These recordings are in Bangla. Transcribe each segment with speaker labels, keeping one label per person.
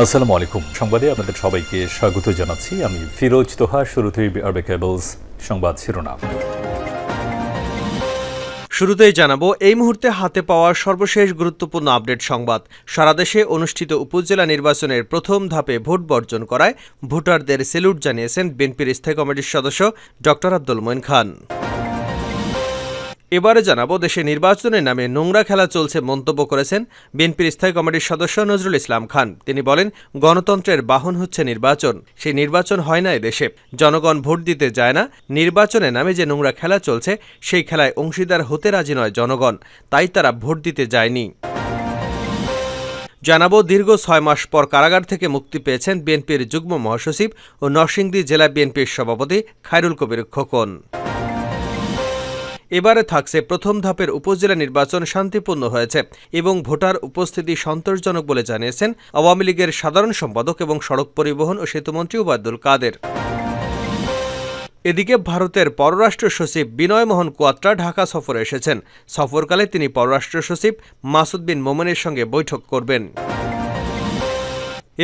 Speaker 1: আসসালামু আলাইকুম সংবাদে আপনাদের সবাইকে স্বাগত জানাচ্ছি আমি ফিরোজ তোহা শুরুতেই আরবে কেবলস সংবাদ শিরোনাম
Speaker 2: শুরুতেই জানাবো এই মুহূর্তে হাতে পাওয়া সর্বশেষ গুরুত্বপূর্ণ আপডেট সংবাদ সারা দেশে অনুষ্ঠিত উপজেলা নির্বাচনের প্রথম ধাপে ভোট বর্জন করায় ভোটারদের সেলুট জানিয়েছেন বিএনপির স্থায়ী কমিটির সদস্য ডক্টর আব্দুল মইন খান এবারে জানাবো দেশে নির্বাচনের নামে নোংরা খেলা চলছে মন্তব্য করেছেন বিএনপির স্থায়ী কমিটির সদস্য নজরুল ইসলাম খান তিনি বলেন গণতন্ত্রের বাহন হচ্ছে নির্বাচন সেই নির্বাচন হয় না দেশে জনগণ ভোট দিতে যায় না নির্বাচনের নামে যে নোংরা খেলা চলছে সেই খেলায় অংশীদার হতে রাজি নয় জনগণ তাই তারা ভোট দিতে যায়নি জানাবো দীর্ঘ ছয় মাস পর কারাগার থেকে মুক্তি পেয়েছেন বিএনপির যুগ্ম মহাসচিব ও নরসিংদী জেলা বিএনপির সভাপতি খায়রুল কবির খোকন এবারে থাকছে প্রথম ধাপের উপজেলা নির্বাচন শান্তিপূর্ণ হয়েছে এবং ভোটার উপস্থিতি সন্তোষজনক বলে জানিয়েছেন আওয়ামী লীগের সাধারণ সম্পাদক এবং সড়ক পরিবহন ও সেতুমন্ত্রী ওবায়দুল কাদের এদিকে ভারতের পররাষ্ট্র সচিব বিনয় মোহন কোয়াত্রা ঢাকা সফরে এসেছেন সফরকালে তিনি পররাষ্ট্র সচিব মাসুদ বিন মোমেনের সঙ্গে বৈঠক করবেন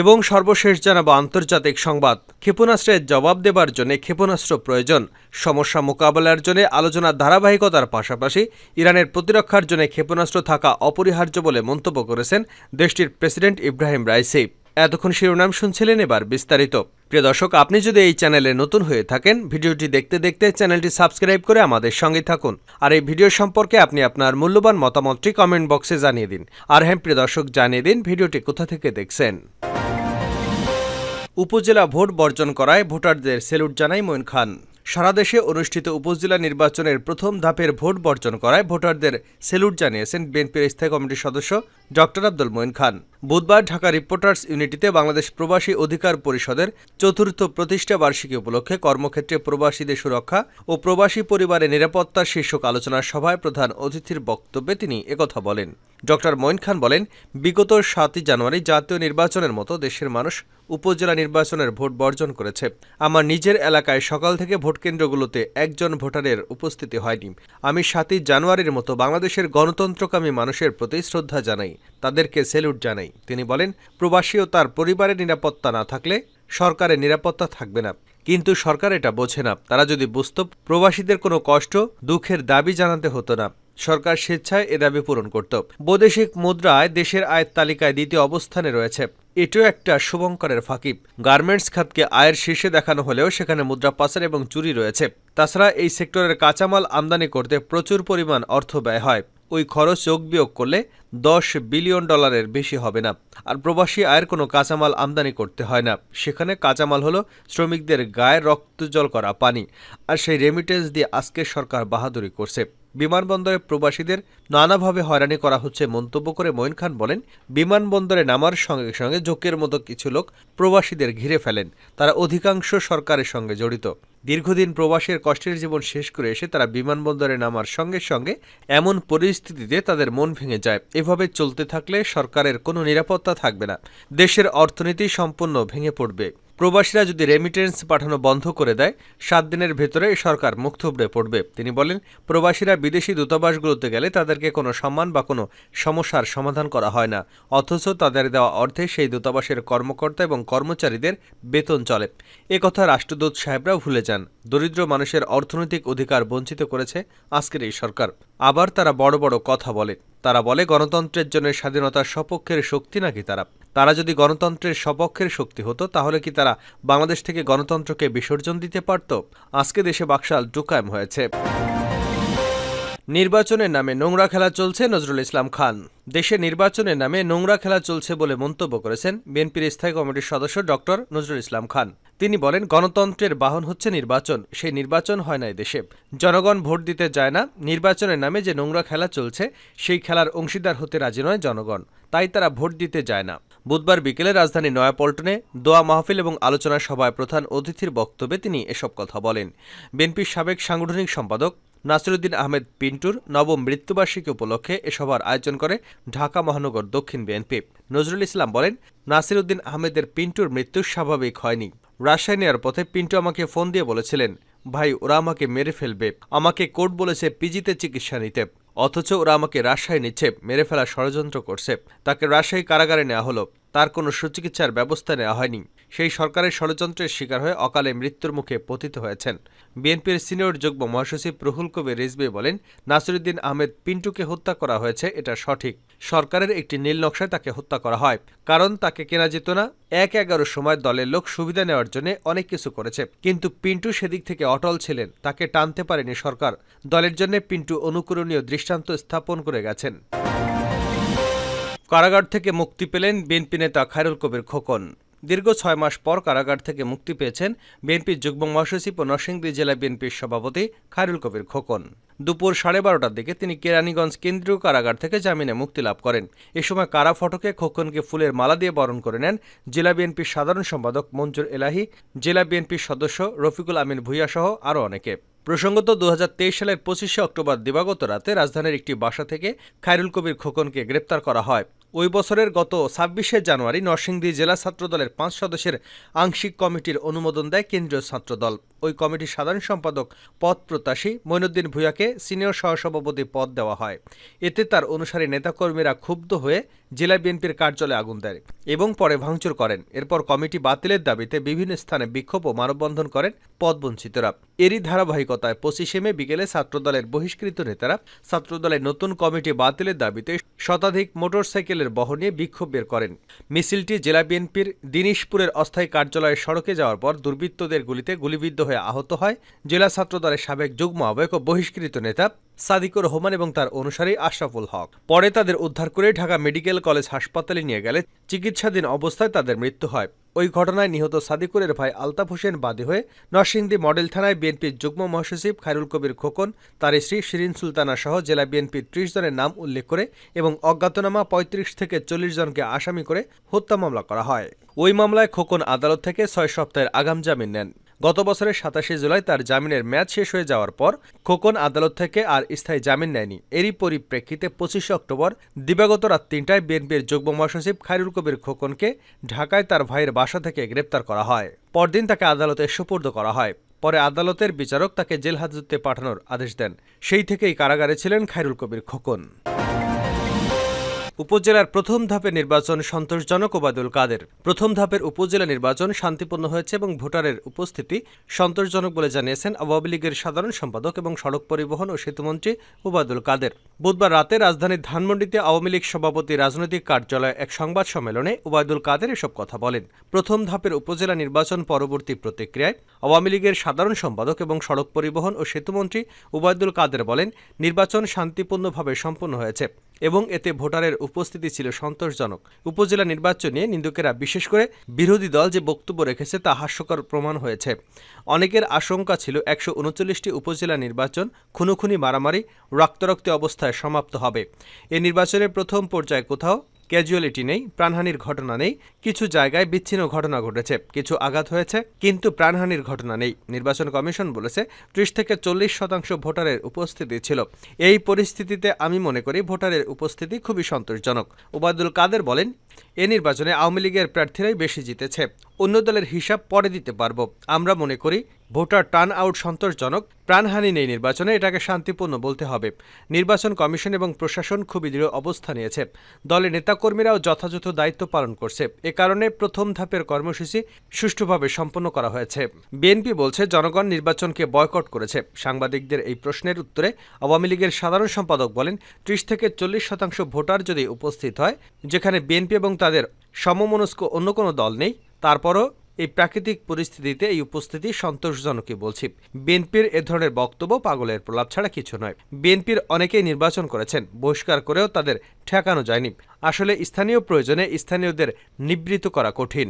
Speaker 2: এবং সর্বশেষ জানাবো আন্তর্জাতিক সংবাদ ক্ষেপণাস্ত্রের জবাব দেবার জন্য ক্ষেপণাস্ত্র প্রয়োজন সমস্যা মোকাবেলার জন্য আলোচনার ধারাবাহিকতার পাশাপাশি ইরানের প্রতিরক্ষার জন্য ক্ষেপণাস্ত্র থাকা অপরিহার্য বলে মন্তব্য করেছেন দেশটির প্রেসিডেন্ট ইব্রাহিম রাইসি এতক্ষণ শিরোনাম শুনছিলেন এবার বিস্তারিত প্রিয় দর্শক আপনি যদি এই চ্যানেলে নতুন হয়ে থাকেন ভিডিওটি দেখতে দেখতে চ্যানেলটি সাবস্ক্রাইব করে আমাদের সঙ্গে থাকুন আর এই ভিডিও সম্পর্কে আপনি আপনার মূল্যবান মতামতটি কমেন্ট বক্সে জানিয়ে দিন আর হ্যাঁ প্রিয় দর্শক জানিয়ে দিন ভিডিওটি কোথা থেকে দেখছেন উপজেলা ভোট বর্জন করায় ভোটারদের সেলুট জানায় মইন খান সারা দেশে অনুষ্ঠিত উপজেলা নির্বাচনের প্রথম ধাপের ভোট বর্জন করায় ভোটারদের সেলুট জানিয়েছেন বিএনপির স্থায়ী কমিটির সদস্য ডক্টর আব্দুল মইন খান বুধবার ঢাকা রিপোর্টার্স ইউনিটিতে বাংলাদেশ প্রবাসী অধিকার পরিষদের চতুর্থ প্রতিষ্ঠা বার্ষিকী উপলক্ষে কর্মক্ষেত্রে প্রবাসীদের সুরক্ষা ও প্রবাসী পরিবারের নিরাপত্তা শীর্ষক আলোচনার সভায় প্রধান অতিথির বক্তব্যে তিনি একথা বলেন ডক্টর মইন খান বলেন বিগত সাতই জানুয়ারি জাতীয় নির্বাচনের মতো দেশের মানুষ উপজেলা নির্বাচনের ভোট বর্জন করেছে আমার নিজের এলাকায় সকাল থেকে ভোটকেন্দ্রগুলোতে একজন ভোটারের উপস্থিতি হয়নি আমি সাতই জানুয়ারির মতো বাংলাদেশের গণতন্ত্রকামী মানুষের প্রতি শ্রদ্ধা জানাই তাদেরকে সেলুট জানাই তিনি বলেন প্রবাসী ও তার পরিবারের নিরাপত্তা না থাকলে সরকারের নিরাপত্তা থাকবে না কিন্তু সরকার এটা বোঝে না তারা যদি বুঝত প্রবাসীদের কোনো কষ্ট দুঃখের দাবি জানাতে হতো না সরকার স্বেচ্ছায় এ দাবি পূরণ করত বৈদেশিক মুদ্রায় দেশের আয়ের তালিকায় দ্বিতীয় অবস্থানে রয়েছে এটিও একটা শুভঙ্করের ফাঁকি গার্মেন্টস খাতকে আয়ের শীর্ষে দেখানো হলেও সেখানে মুদ্রা পাচার এবং চুরি রয়েছে তাছাড়া এই সেক্টরের কাঁচামাল আমদানি করতে প্রচুর পরিমাণ অর্থ ব্যয় হয় ওই খরচ যোগ বিয়োগ করলে দশ বিলিয়ন ডলারের বেশি হবে না আর প্রবাসী আয়ের কোনো কাঁচামাল আমদানি করতে হয় না সেখানে কাঁচামাল হলো শ্রমিকদের গায়ে রক্তজল করা পানি আর সেই রেমিটেন্স দিয়ে আজকে সরকার বাহাদুরি করছে বিমানবন্দরে প্রবাসীদের নানাভাবে হয়রানি করা হচ্ছে মন্তব্য করে মঈন খান বলেন বিমানবন্দরে নামার সঙ্গে সঙ্গে জোকের মতো কিছু লোক প্রবাসীদের ঘিরে ফেলেন তারা অধিকাংশ সরকারের সঙ্গে জড়িত দীর্ঘদিন প্রবাসের কষ্টের জীবন শেষ করে এসে তারা বিমানবন্দরে নামার সঙ্গে সঙ্গে এমন পরিস্থিতিতে তাদের মন ভেঙে যায় এভাবে চলতে থাকলে সরকারের কোনো নিরাপত্তা থাকবে না দেশের অর্থনীতি সম্পূর্ণ ভেঙে পড়বে প্রবাসীরা যদি রেমিটেন্স পাঠানো বন্ধ করে দেয় সাত দিনের ভেতরে সরকার মুখ থুবড়ে পড়বে তিনি বলেন প্রবাসীরা বিদেশি দূতাবাসগুলোতে গেলে তাদেরকে কোনো সম্মান বা কোনো সমস্যার সমাধান করা হয় না অথচ তাদের দেওয়া অর্থে সেই দূতাবাসের কর্মকর্তা এবং কর্মচারীদের বেতন চলে একথা রাষ্ট্রদূত সাহেবরা ভুলে যান দরিদ্র মানুষের অর্থনৈতিক অধিকার বঞ্চিত করেছে আজকের এই সরকার আবার তারা বড় বড় কথা বলে তারা বলে গণতন্ত্রের জন্য স্বাধীনতার সপক্ষের শক্তি নাকি তারা তারা যদি গণতন্ত্রের সপক্ষের শক্তি হতো তাহলে কি তারা বাংলাদেশ থেকে গণতন্ত্রকে বিসর্জন দিতে পারত আজকে দেশে বাকশাল ডুকায়ম হয়েছে নির্বাচনের নামে নোংরা খেলা চলছে নজরুল ইসলাম খান দেশে নির্বাচনের নামে নোংরা খেলা চলছে বলে মন্তব্য করেছেন বিএনপির স্থায়ী কমিটির সদস্য ডক্টর নজরুল ইসলাম খান তিনি বলেন গণতন্ত্রের বাহন হচ্ছে নির্বাচন সেই নির্বাচন হয় না দেশে জনগণ ভোট দিতে যায় না নির্বাচনের নামে যে নোংরা খেলা চলছে সেই খেলার অংশীদার হতে রাজি নয় জনগণ তাই তারা ভোট দিতে যায় না বুধবার বিকেলে রাজধানী নয়াপল্টনে দোয়া মাহফিল এবং আলোচনা সভায় প্রধান অতিথির বক্তব্যে তিনি এসব কথা বলেন বিএনপির সাবেক সাংগঠনিক সম্পাদক নাসিরুদ্দিন আহমেদ পিন্টুর নবম মৃত্যুবার্ষিকী উপলক্ষে এ সভার আয়োজন করে ঢাকা মহানগর দক্ষিণ বিএনপি নজরুল ইসলাম বলেন নাসিরুদ্দিন আহমেদের পিন্টুর মৃত্যু স্বাভাবিক হয়নি রাজশাহী নেওয়ার পথে পিন্টু আমাকে ফোন দিয়ে বলেছিলেন ভাই ওরা আমাকে মেরে ফেলবে আমাকে কোর্ট বলেছে পিজিতে চিকিৎসা নিতে অথচ ওরা আমাকে রাজশাহী নিচ্ছে মেরে ফেলা ষড়যন্ত্র করছে তাকে রাজশাহী কারাগারে নেওয়া হলো তার কোনো সুচিকিৎসার ব্যবস্থা নেওয়া হয়নি সেই সরকারের ষড়যন্ত্রের শিকার হয়ে অকালে মৃত্যুর মুখে পতিত হয়েছেন বিএনপির সিনিয়র যুগ্ম মহাসচিব প্রহুল কবির রিজবি বলেন নাসিরুদ্দিন আহমেদ পিন্টুকে হত্যা করা হয়েছে এটা সঠিক সরকারের একটি নীল নকশায় তাকে হত্যা করা হয় কারণ তাকে কেনা যেত না এক এগারো সময় দলের লোক সুবিধা নেওয়ার জন্য অনেক কিছু করেছে কিন্তু পিন্টু সেদিক থেকে অটল ছিলেন তাকে টানতে পারেনি সরকার দলের জন্য পিন্টু অনুকরণীয় দৃষ্টান্ত স্থাপন করে গেছেন কারাগার থেকে মুক্তি পেলেন বিএনপি নেতা খায়রুল কবির খোকন দীর্ঘ ছয় মাস পর কারাগার থেকে মুক্তি পেয়েছেন বিএনপির যুগ্ম মহাসচিব ও নরসিংদী জেলা বিএনপির সভাপতি খায়রুল কবির খোকন দুপুর সাড়ে বারোটার দিকে তিনি কেরানীগঞ্জ কেন্দ্রীয় কারাগার থেকে জামিনে মুক্তি লাভ করেন এ সময় কারা ফটকে খোকনকে ফুলের মালা দিয়ে বরণ করে নেন জেলা বিএনপির সাধারণ সম্পাদক মঞ্জুর এলাহি জেলা বিএনপির সদস্য রফিকুল আমিন ভূঁইয়া সহ আরও অনেকে প্রসঙ্গত দু সালের পঁচিশে অক্টোবর দিবাগত রাতে রাজধানীর একটি বাসা থেকে খায়রুল কবির খোকনকে গ্রেপ্তার করা হয় ওই বছরের গত ছাব্বিশে জানুয়ারি নরসিংদী জেলা ছাত্রদলের পাঁচ সদস্যের আংশিক কমিটির অনুমোদন দেয় কেন্দ্রীয় ছাত্রদল ওই কমিটির সাধারণ সম্পাদক পদ প্রত্যাশী মৈনুদ্দিন ভূয়াকে সিনিয়র সহসভাপতি পদ দেওয়া হয় এতে তার অনুসারী নেতাকর্মীরা ক্ষুব্ধ হয়ে জেলা বিএনপির কার্যালয়ে আগুন দেয় এবং পরে ভাঙচুর করেন এরপর কমিটি বাতিলের দাবিতে বিভিন্ন স্থানে বিক্ষোভ ও মানববন্ধন করেন পদবঞ্চিতরা এরই ধারাবাহিকতায় পঁচিশে মে বিকেলে ছাত্রদলের বহিষ্কৃত নেতারা ছাত্রদলের নতুন কমিটি বাতিলের দাবিতে শতাধিক মোটরসাইকেলের বহনে বিক্ষোভ বের করেন মিছিলটি জেলা বিএনপির দিনীশপুরের অস্থায়ী কার্যালয়ে সড়কে যাওয়ার পর দুর্বৃত্তদের গুলিতে গুলিবিদ্ধ হয়ে আহত হয় জেলা ছাত্রদলের সাবেক যুগ্ম আহ্বায়ক ও বহিষ্কৃত নেতা সাদিকুর রহমান এবং তার অনুসারী আশরাফুল হক পরে তাদের উদ্ধার করে ঢাকা মেডিকেল কলেজ হাসপাতালে নিয়ে গেলে চিকিৎসাধীন অবস্থায় তাদের মৃত্যু হয় ওই ঘটনায় নিহত সাদিকুরের ভাই আলতাফ হোসেন বাদী হয়ে নরসিংদী মডেল থানায় বিএনপির যুগ্ম মহাসচিব খায়রুল কবির খোকন তার স্ত্রী শিরিন সুলতানা সহ জেলা বিএনপির ত্রিশ জনের নাম উল্লেখ করে এবং অজ্ঞাতনামা পঁয়ত্রিশ থেকে চল্লিশ জনকে আসামি করে হত্যা মামলা করা হয় ওই মামলায় খোকন আদালত থেকে ছয় সপ্তাহের আগাম জামিন নেন গত বছরের সাতাশে জুলাই তার জামিনের মেয়াদ শেষ হয়ে যাওয়ার পর খোকন আদালত থেকে আর স্থায়ী জামিন নেয়নি এরই পরিপ্রেক্ষিতে পঁচিশে অক্টোবর দিবাগত রাত তিনটায় বিএনপির যুগ্ম মহাসচিব খাইরুল কবির খোকনকে ঢাকায় তার ভাইয়ের বাসা থেকে গ্রেপ্তার করা হয় পরদিন তাকে আদালতে সুপুর্দ করা হয় পরে আদালতের বিচারক তাকে জেল হাজতে পাঠানোর আদেশ দেন সেই থেকেই কারাগারে ছিলেন খাইরুল কবির খোকন উপজেলার প্রথম ধাপের নির্বাচন সন্তোষজনক ওবায়দুল কাদের প্রথম ধাপের উপজেলা নির্বাচন শান্তিপূর্ণ হয়েছে এবং ভোটারের উপস্থিতি সন্তোষজনক বলে জানিয়েছেন আওয়ামী লীগের সাধারণ সম্পাদক এবং সড়ক পরিবহন ও সেতুমন্ত্রী ওবায়দুল কাদের বুধবার রাতে রাজধানীর ধানমন্ডিতে আওয়ামী লীগ সভাপতি রাজনৈতিক কার্যালয়ে এক সংবাদ সম্মেলনে ওবায়দুল কাদের এসব কথা বলেন প্রথম ধাপের উপজেলা নির্বাচন পরবর্তী প্রতিক্রিয়ায় আওয়ামী লীগের সাধারণ সম্পাদক এবং সড়ক পরিবহন ও সেতুমন্ত্রী ওবায়দুল কাদের বলেন নির্বাচন শান্তিপূর্ণভাবে সম্পন্ন হয়েছে এবং এতে ভোটারের উপস্থিতি ছিল সন্তোষজনক উপজেলা নির্বাচন নিয়ে নিন্দুকেরা বিশেষ করে বিরোধী দল যে বক্তব্য রেখেছে তা হাস্যকর প্রমাণ হয়েছে অনেকের আশঙ্কা ছিল একশো উনচল্লিশটি উপজেলা নির্বাচন খুনোখুনি মারামারি রক্তরক্তি অবস্থায় সমাপ্ত হবে এ নির্বাচনের প্রথম পর্যায়ে কোথাও ক্যাজুয়ালিটি নেই প্রাণহানির ঘটনা নেই কিছু জায়গায় বিচ্ছিন্ন ঘটনা ঘটেছে কিছু আঘাত হয়েছে কিন্তু প্রাণহানির ঘটনা নেই নির্বাচন কমিশন বলেছে ত্রিশ থেকে চল্লিশ শতাংশ ভোটারের উপস্থিতি ছিল এই পরিস্থিতিতে আমি মনে করি ভোটারের উপস্থিতি খুবই সন্তোষজনক ওবায়দুল কাদের বলেন এ নির্বাচনে আওয়ামী লীগের প্রার্থীরাই বেশি জিতেছে অন্য দলের হিসাব পরে দিতে পারব আমরা মনে করি ভোটার টার্ন আউট সন্তোষজনক প্রাণহানি নেই নির্বাচনে এটাকে শান্তিপূর্ণ বলতে হবে নির্বাচন কমিশন এবং প্রশাসন খুবই দৃঢ় অবস্থা নিয়েছে দলের নেতাকর্মীরাও যথাযথ দায়িত্ব পালন করছে এ কারণে প্রথম ধাপের কর্মসূচি সুষ্ঠুভাবে সম্পন্ন করা হয়েছে বিএনপি বলছে জনগণ নির্বাচনকে বয়কট করেছে সাংবাদিকদের এই প্রশ্নের উত্তরে আওয়ামী লীগের সাধারণ সম্পাদক বলেন ত্রিশ থেকে চল্লিশ শতাংশ ভোটার যদি উপস্থিত হয় যেখানে বিএনপি এবং এবং তাদের সমমনস্ক অন্য কোনো দল নেই তারপরও এই প্রাকৃতিক পরিস্থিতিতে এই উপস্থিতি সন্তোষজনকই বলছি বিএনপির এ ধরনের বক্তব্য পাগলের প্রলাপ ছাড়া কিছু নয় বিএনপির অনেকেই নির্বাচন করেছেন বহিষ্কার করেও তাদের ঠেকানো যায়নি আসলে স্থানীয় প্রয়োজনে স্থানীয়দের নিবৃত করা কঠিন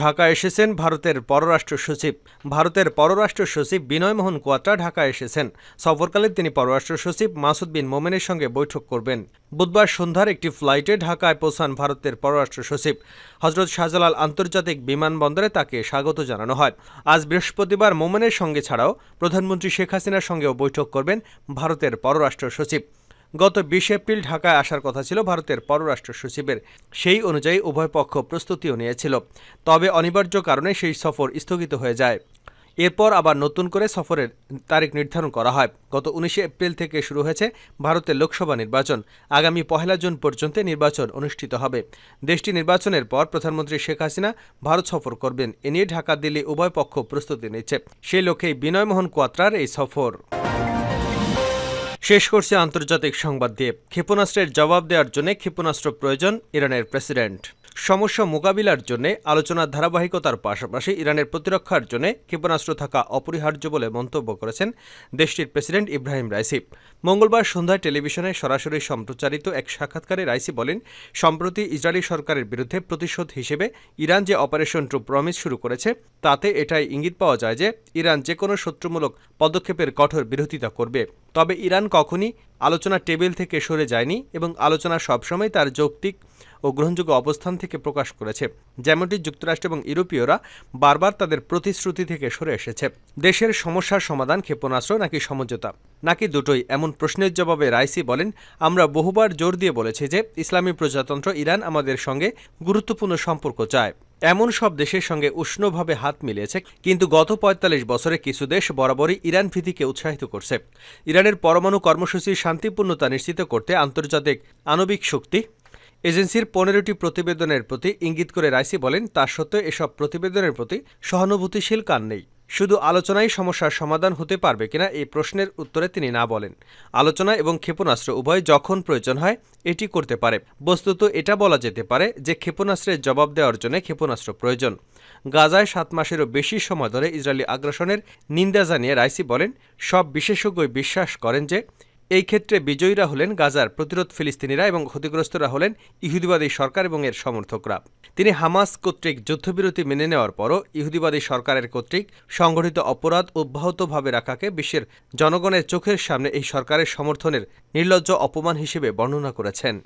Speaker 2: ঢাকা এসেছেন ভারতের পররাষ্ট্র সচিব ভারতের পররাষ্ট্র সচিব বিনয় মোহন কোয়াত্রা ঢাকা এসেছেন সফরকালে তিনি পররাষ্ট্র সচিব মাসুদ বিন মোমেনের সঙ্গে বৈঠক করবেন বুধবার সন্ধ্যার একটি ফ্লাইটে ঢাকায় পৌঁছান ভারতের পররাষ্ট্র সচিব হজরত শাহজালাল আন্তর্জাতিক বিমানবন্দরে তাকে স্বাগত জানানো হয় আজ বৃহস্পতিবার মোমেনের সঙ্গে ছাড়াও প্রধানমন্ত্রী শেখ হাসিনার সঙ্গেও বৈঠক করবেন ভারতের পররাষ্ট্র সচিব গত বিশ এপ্রিল ঢাকায় আসার কথা ছিল ভারতের পররাষ্ট্র সচিবের সেই অনুযায়ী উভয় পক্ষ প্রস্তুতিও নিয়েছিল তবে অনিবার্য কারণে সেই সফর স্থগিত হয়ে যায় এরপর আবার নতুন করে সফরের তারিখ নির্ধারণ করা হয় গত উনিশে এপ্রিল থেকে শুরু হয়েছে ভারতের লোকসভা নির্বাচন আগামী পহেলা জুন পর্যন্ত নির্বাচন অনুষ্ঠিত হবে দেশটি নির্বাচনের পর প্রধানমন্ত্রী শেখ হাসিনা ভারত সফর করবেন এ নিয়ে ঢাকা দিল্লি উভয় পক্ষ প্রস্তুতি নিচ্ছে সেই লক্ষ্যেই বিনয়মোহন কোয়াত্রার এই সফর শেষ করছে আন্তর্জাতিক সংবাদ দিয়ে ক্ষেপণাস্ত্রের জবাব দেওয়ার জন্য ক্ষেপণাস্ত্র প্রয়োজন ইরানের প্রেসিডেন্ট সমস্যা মোকাবিলার জন্য আলোচনার ধারাবাহিকতার পাশাপাশি ইরানের প্রতিরক্ষার জন্য ক্ষেপণাস্ত্র থাকা অপরিহার্য বলে মন্তব্য করেছেন দেশটির প্রেসিডেন্ট ইব্রাহিম রাইসিপ মঙ্গলবার সন্ধ্যায় টেলিভিশনে সরাসরি সম্প্রচারিত এক সাক্ষাৎকারে রাইসি বলেন সম্প্রতি ইসরায়েলি সরকারের বিরুদ্ধে প্রতিশোধ হিসেবে ইরান যে অপারেশন টু প্রমিস শুরু করেছে তাতে এটাই ইঙ্গিত পাওয়া যায় যে ইরান যে কোনো শত্রুমূলক পদক্ষেপের কঠোর বিরোধিতা করবে তবে ইরান কখনই আলোচনা টেবিল থেকে সরে যায়নি এবং আলোচনা সবসময় তার যৌক্তিক ও গ্রহণযোগ্য অবস্থান থেকে প্রকাশ করেছে যেমনটি যুক্তরাষ্ট্র এবং ইউরোপীয়রা বারবার তাদের প্রতিশ্রুতি থেকে সরে এসেছে দেশের সমস্যার সমাধান ক্ষেপণাস্ত্র নাকি সমঝোতা নাকি দুটোই এমন প্রশ্নের জবাবে রাইসি বলেন আমরা বহুবার জোর দিয়ে বলেছি যে ইসলামী প্রজাতন্ত্র ইরান আমাদের সঙ্গে গুরুত্বপূর্ণ সম্পর্ক চায় এমন সব দেশের সঙ্গে উষ্ণভাবে হাত মিলিয়েছে কিন্তু গত ৪৫ বছরে কিছু দেশ বরাবরই ইরান ভীতিকে উৎসাহিত করছে ইরানের পরমাণু কর্মসূচির শান্তিপূর্ণতা নিশ্চিত করতে আন্তর্জাতিক আণবিক শক্তি এজেন্সির পনেরোটি প্রতিবেদনের প্রতি ইঙ্গিত করে রাইসি বলেন তা সত্ত্বেও এসব প্রতিবেদনের প্রতি সহানুভূতিশীল কান নেই শুধু আলোচনায় সমস্যার সমাধান হতে পারবে কিনা এই প্রশ্নের উত্তরে তিনি না বলেন আলোচনা এবং ক্ষেপণাস্ত্র উভয় যখন প্রয়োজন হয় এটি করতে পারে বস্তুত এটা বলা যেতে পারে যে ক্ষেপণাস্ত্রের জবাব দেওয়ার জন্য ক্ষেপণাস্ত্র প্রয়োজন গাজায় সাত মাসেরও বেশি সময় ধরে ইসরায়েলি আগ্রাসনের নিন্দা জানিয়ে রাইসি বলেন সব বিশেষজ্ঞই বিশ্বাস করেন যে এই ক্ষেত্রে বিজয়ীরা হলেন গাজার প্রতিরোধ ফিলিস্তিনিরা এবং ক্ষতিগ্রস্তরা হলেন ইহুদিবাদী সরকার এবং এর সমর্থকরা তিনি হামাস কর্তৃক যুদ্ধবিরতি মেনে নেওয়ার পরও ইহুদিবাদী সরকারের কর্তৃক সংগঠিত অপরাধ অব্যাহতভাবে রাখাকে বিশ্বের জনগণের চোখের সামনে এই সরকারের সমর্থনের নির্লজ্জ অপমান হিসেবে বর্ণনা করেছেন